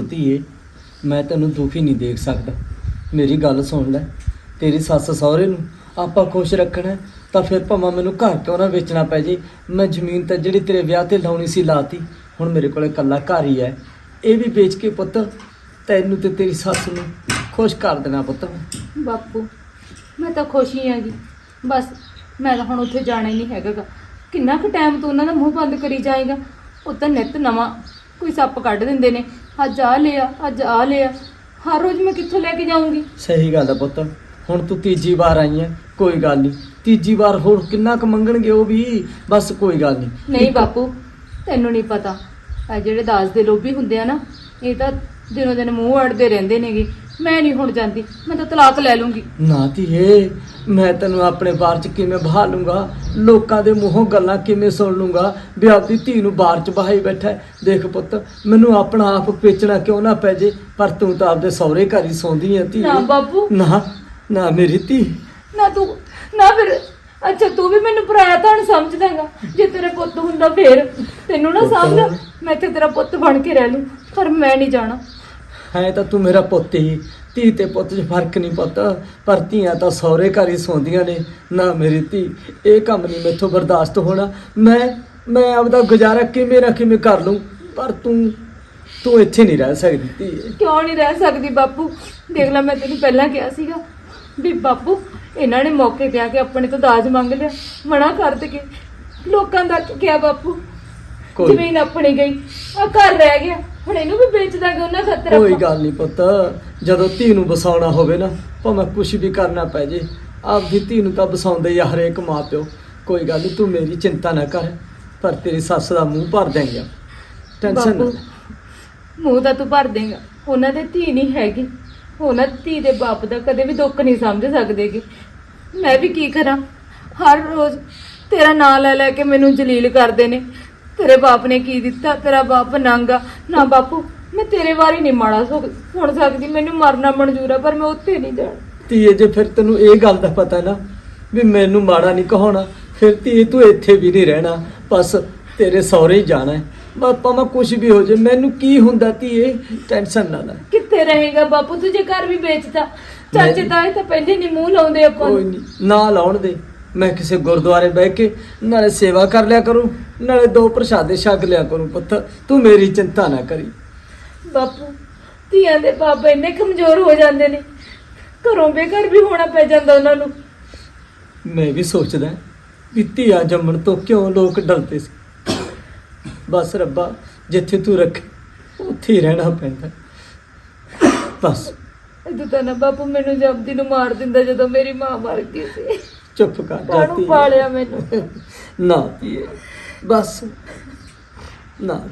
ਧੀਏ ਮੈਂ ਤੈਨੂੰ ਦੁਖੀ ਨਹੀਂ ਦੇਖ ਸਕਦਾ। ਮੇਰੀ ਗੱਲ ਸੁਣ ਲੈ ਤੇਰੀ ਸੱਸ ਸਹੁਰੇ ਨੂੰ ਆਪਾਂ ਖੁਸ਼ ਰੱਖਣਾ ਹੈ, ਤਾਂ ਫਿਰ ਭਾਵੇਂ ਮੈਨੂੰ ਘਰ ਕਿਉਂ ਨਾ ਵੇਚਣਾ ਪੈ ਜੇ। ਮੈਂ ਜ਼ਮੀਨ ਤਾਂ ਜਿਹੜੀ ਤੇਰੇ ਵਿਆਹ ਤੇ ਲਾਉਣੀ ਸੀ ਲਾਤੀ ਹੁਣ ਮੇਰੇ ਕੋਲੇ ਇਕੱਲਾ ਘਰ ਹੀ ਹੈ। ਇਹ ਵੀ ਵੇਚ ਕੇ ਪੁੱਤ ਤੈਨੂੰ ਤੇ ਤੇਰੀ ਸੱਸ ਨੂੰ ਖੁਸ਼ ਕਰ ਦੇਣਾ ਪੁੱਤ ਮੈਂ। ਬਾਪੂ ਮੈਂ ਤਾਂ ਖੁਸ਼ ਹੀ ਆਂਗੀ ਬਸ ਮੈਂ ਤਾਂ ਹੁਣ ਉੱਥੇ ਜਾਣਾ ਹੀ ਨਹੀਂ ਹੈਗਾ ਗਾ। ਕਿੰਨਾ ਕੁ ਟਾਈਮ ਤੂੰ ਉਹਨਾਂ ਦਾ ਮੂੰਹ ਬੰਦ ਕਰੀ ਜਾਏਗਾ? ਉਹ ਤਾਂ ਨਿੱਤ ਨਵਾਂ ਕੋਈ ਸੱਪ ਕੱਢ ਦਿੰਦੇ ਨੇ। ਅੱਜ ਆ ਲਿਆ ਅੱਜ ਆ। ਲਿਆ ਹਰ ਰੋਜ਼ ਮੈਂ ਕਿੱਥੋਂ ਲੈ ਕੇ ਜਾਊਂਗੀ? ਸਹੀ ਗੱਲ ਹੈ ਪੁੱਤ। ਹੁਣ ਤੂੰ ਤੀਜੀ ਵਾਰ ਆਈ ਹੈ ਕੋਈ ਗੱਲ ਨਹੀਂ। ਤੀਜੀ ਵਾਰ ਹੋਰ ਕਿੰਨਾ ਕੁ ਮੰਗਣਗੇ ਉਹ ਵੀ? ਬਸ ਕੋਈ ਗੱਲ ਨਹੀਂ। ਨਹੀਂ ਬਾਪੂ ਤੈਨੂੰ ਨਹੀਂ ਪਤਾ। ਆ ਜਿਹੜੇ ਦਾਸ ਦੇ ਲੋਭੀ ਹੁੰਦੇ ਆ ਨਾ ਇਹ ਤਾਂ ਦਿਨੋਂ ਦਿਨ ਮੂੰਹ ਅੜਦੇ ਰਹਿੰਦੇ ਨੇਗੇ। ਮੈਂ ਨਹੀਂ ਹੁਣ ਜਾਂਦੀ ਮੈਂ ਤਾਂ ਤਲਾਕ ਲੈ ਲੂੰਗੀ। ਨਾ ਧੀਏ ਮੈਂ ਤੈਨੂੰ ਆਪਣੇ ਬਾਰ ਚ ਕਿਵੇਂ ਬਹਾ ਲੂੰਗਾ? ਲੋਕਾਂ ਦੇ ਮੂੰਹੋਂ ਗੱਲਾਂ ਕਿਵੇਂ ਸੁਣ ਲੂੰਗਾ? ਵੀ ਆਪਦੀ ਧੀ ਨੂੰ ਬਾਰ ਚ ਬਹਾਈ ਬੈਠਾ ਹੈ। ਦੇਖ ਪੁੱਤ ਮੈਨੂੰ ਆਪਣਾ ਆਪ ਵੇਚਣਾ ਕਿਉਂ ਨਾ ਪੈ ਜੇ? ਪਰ ਤੂੰ ਤਾਂ ਆਪਦੇ ਸਹੁਰੇ ਘਰ ਹੀ ਸੌਂਦੀ ਹੈ ਧੀ। ਨਾ ਬਾਪੂ ਨਾ ਨਾ ਮੇਰੀ ਧੀ। ਨਾ ਤੂੰ ਨਾ ਫਿਰ ਅੱਛਾ ਤੂੰ ਵੀ ਮੈਨੂੰ ਪਰਾਇਆ ਤਾਂ ਸਮਝਦਾਗਾ। ਜੇ ਤੇਰੇ ਪੁੱਤ ਹੁੰਦਾ ਫੇਰ। ਤੈਨੂੰ ਨਾ ਪੁੱਤ। ਸਮਝ ਮੈਂ ਤੇ ਤੇਰਾ ਪੁੱਤ ਬਣ ਕੇ ਰਹਿ ਲੂੰ। ਪਰ ਮੈਂ ਨਹੀਂ ਜਾਣਾ। ਹੈ ਤਾਂ ਤੂੰ ਮੇਰਾ ਪੁੱਤ ਹੀ। ਧੀ ਤੇ ਪੁੱਤ 'ਚ ਫ਼ਰਕ ਨਹੀਂ ਪੁੱਤ। ਪਰ ਧੀਆਂ ਤਾਂ ਸਹੁਰੇ ਘਰ ਹੀ ਸੌਂਦੀਆਂ ਨੇ। ਨਾ ਮੇਰੀ ਧੀ। ਇਹ ਕੰਮ ਨਹੀਂ ਮੈਥੋਂ ਬਰਦਾਸ਼ਤ ਹੋਣਾ। ਮੈਂ ਮੈਂ ਆਪਦਾ ਗੁਜ਼ਾਰਾ ਕਿਵੇਂ ਨਾ ਕਿਵੇਂ ਕਰ ਲੂੰ ਪਰ ਤੂੰ ਤੂੰ ਇੱਥੇ ਨਹੀਂ ਰਹਿ ਸਕਦੀ ਧੀ। ਕਿਉਂ ਨਹੀਂ ਰਹਿ ਸਕਦੀ ਬਾਪੂ? ਦੇਖ ਲੈ, ਮੈਂ ਤੈਨੂੰ ਪਹਿਲਾਂ ਕਿਹਾ ਸੀਗਾ ਵੀ ਬਾਪੂ, ਇਹਨਾਂ ਨੇ ਮੌਕੇ ਤੇ ਆ ਕੇ ਆਪਣੇ ਤੋਂ ਦਾਜ ਮੰਗ ਲਿਆ। ਮਨਾ ਕਰ ਦੇ ਲੋਕਾਂ ਦਾ ਕੀ ਕਿਹਾ ਬਾਪੂ? ਕੋਈ ਜ਼ਮੀਨ ਆਪਣੀ ਗਈ। ਆ ਘਰ ਰਹਿ ਗਿਆ। ਹੁਣ ਇਹਨੂੰ ਵੀ ਵੇਚ ਦਾਂਗੇ ਉਹਨਾਂ ਖਾਤਰ ਕੋਈ ਆਪਾਂ। ਗੱਲ ਨਹੀਂ ਪੁੱਤ। ਜਦੋਂ ਧੀ ਨੂੰ ਬਸਾਉਣਾ ਹੋਵੇ ਨਾ ਭਾਵੇਂ ਕੁਝ ਵੀ ਕਰਨਾ ਪੈ ਜੇ ਆਪਦੀ ਧੀ ਨੂੰ ਤਾਂ ਬਸਾਉਂਦੇ ਹੀ ਆ ਹਰੇਕ ਮਾਂ ਪਿਓ ਕੋਈ ਗੱਲ ਨਹੀਂ ਤੂੰ ਮੇਰੀ ਚਿੰਤਾ ਨਾ ਕਰ ਪਰ ਤੇਰੀ ਸੱਸ ਦਾ ਮੂੰਹ ਭਰ ਦੇਂਗਾ ਟੈਨਸ਼ਨ ਨਾ ਬਾਪੂ, ਮੂੰਹ ਤਾਂ ਤੂੰ ਭਰ ਦੇਗਾ। ਉਹਨਾਂ ਦੇ ਧੀ ਨਹੀਂ ਹੈਗੀ। ਉਹਨਾਂ ਧੀ ਦੇ ਬਾਪ ਦਾ ਕਦੇ ਵੀ ਦੁੱਖ ਨਹੀਂ ਸਮਝ ਸਕਦੇਗੇ ਮੈਂ ਵੀ ਕੀ ਕਰਾਂ? ਹਰ ਰੋਜ਼ ਤੇਰਾ ਨਾਂ ਲੈ ਲੈ ਕੇ ਮੈਨੂੰ ਜਲੀਲ ਕਰਦੇ ਨੇ। ਤੇਰੇ ਬਾਪ ਨੇ ਕੀ ਦਿੱਤਾ? ਤੇਰਾ ਬਾਪ ਨੰਗਾ ਨਾ ਬਾਪੂ ਮੈਂ ਤੇਰੇ ਵਾਰੀ ਨਹੀਂ ਮਾੜਾ ਸੁਣ ਸੁਣ ਸਕਦੀ। ਮੈਨੂੰ ਮਰਨਾ ਮਨਜ਼ੂਰ ਆ ਪਰ ਮੈਂ ਉੱਥੇ ਨਹੀਂ ਜਾਣਾ। ਧੀਏ ਜੇ ਫਿਰ ਤੈਨੂੰ ਇਹ ਗੱਲ ਦਾ ਪਤਾ ਨਾ ਵੀ ਮੈਨੂੰ ਮਾੜਾ ਨਹੀਂ ਕਹਾਉਣਾ ਫਿਰ ਧੀਏ ਤੂੰ ਇੱਥੇ ਵੀ ਨਹੀਂ ਰਹਿਣਾ। ਬਸ ਤੇਰੇ ਸਹੁਰੇ ਹੀ ਜਾਣਾ ਹੈ। ਬਸ ਭਾਵੇਂ ਕੁਝ ਵੀ ਹੋ ਜੇ ਮੈਨੂੰ ਕੀ ਹੁੰਦਾ ਧੀਏ? ਟੈਨਸ਼ਨ ਨਾ ਲੈ। ਕਿੱਥੇ ਰਹੇਗਾ ਬਾਪੂ? ਤੂੰ ਜੇ ਘਰ ਵੀ ਵੇਚਦਾ। ਚਾਚੇ ਮੈਂ- ਤਾਏ ਤਾਂ ਪਹਿਲੇ ਨਹੀਂ ਮੂੰਹ ਲਾਉਂਦੇ ਆਪਾਂ ਨਹੀਂ ਨਾ ਲਾਉਣ ਦੇ। ਮੈਂ ਕਿਸੇ ਗੁਰਦੁਆਰੇ ਬਹਿ ਕੇ ਨਾਲੇ ਸੇਵਾ ਕਰ ਲਿਆ ਕਰੂੰ ਨਾਲੇ ਦੋ ਪ੍ਰਸ਼ਾਦੇ ਛਕ ਲਿਆ ਕਰੂੰ ਪੁੱਤ ਤੂੰ ਮੇਰੀ ਚਿੰਤਾ ਨਾ ਕਰੀ। ਬਾਪੂ ਧੀਆਂ ਦੇ ਬਾਬਾ ਇੰਨੇ ਕਮਜ਼ੋਰ ਹੋ ਜਾਂਦੇ ਨੇ। ਘਰੋਂ ਬੇਘਰ ਵੀ ਹੋਣਾ ਪੈ ਜਾਂਦਾ ਉਹਨਾਂ ਨੂੰ। ਮੈਂ ਵੀ ਸੋਚਦਾ ਵੀ ਧੀਆਂ ਜੰਮਣ ਤੋਂ ਕਿਉਂ ਲੋਕ ਡਰਦੇ ਸੀ। ਬਸ ਰੱਬਾ ਜਿੱਥੇ ਤੂੰ ਰੱਖੇ ਉੱਥੇ ਹੀ ਰਹਿਣਾ ਪੈਂਦਾ। ਬਸ। ਇਦੋਂ ਤਾਂ ਨਾ ਬਾਪੂ ਮੈਨੂੰ ਜਬਦੀ ਨੂੰ ਮਾਰ ਦਿੰਦਾ ਜਦੋਂ ਮੇਰੀ ਮਾਂ ਮਰ ਗਈ ਸੀ। ਚੁੱਪ ਕਰ ਕਾਹਨੂੰ। ਪਾਲਿਆ ਮੈਨੂੰ। ਨਾ ਧੀਏ। ਬਸ। ਨਾ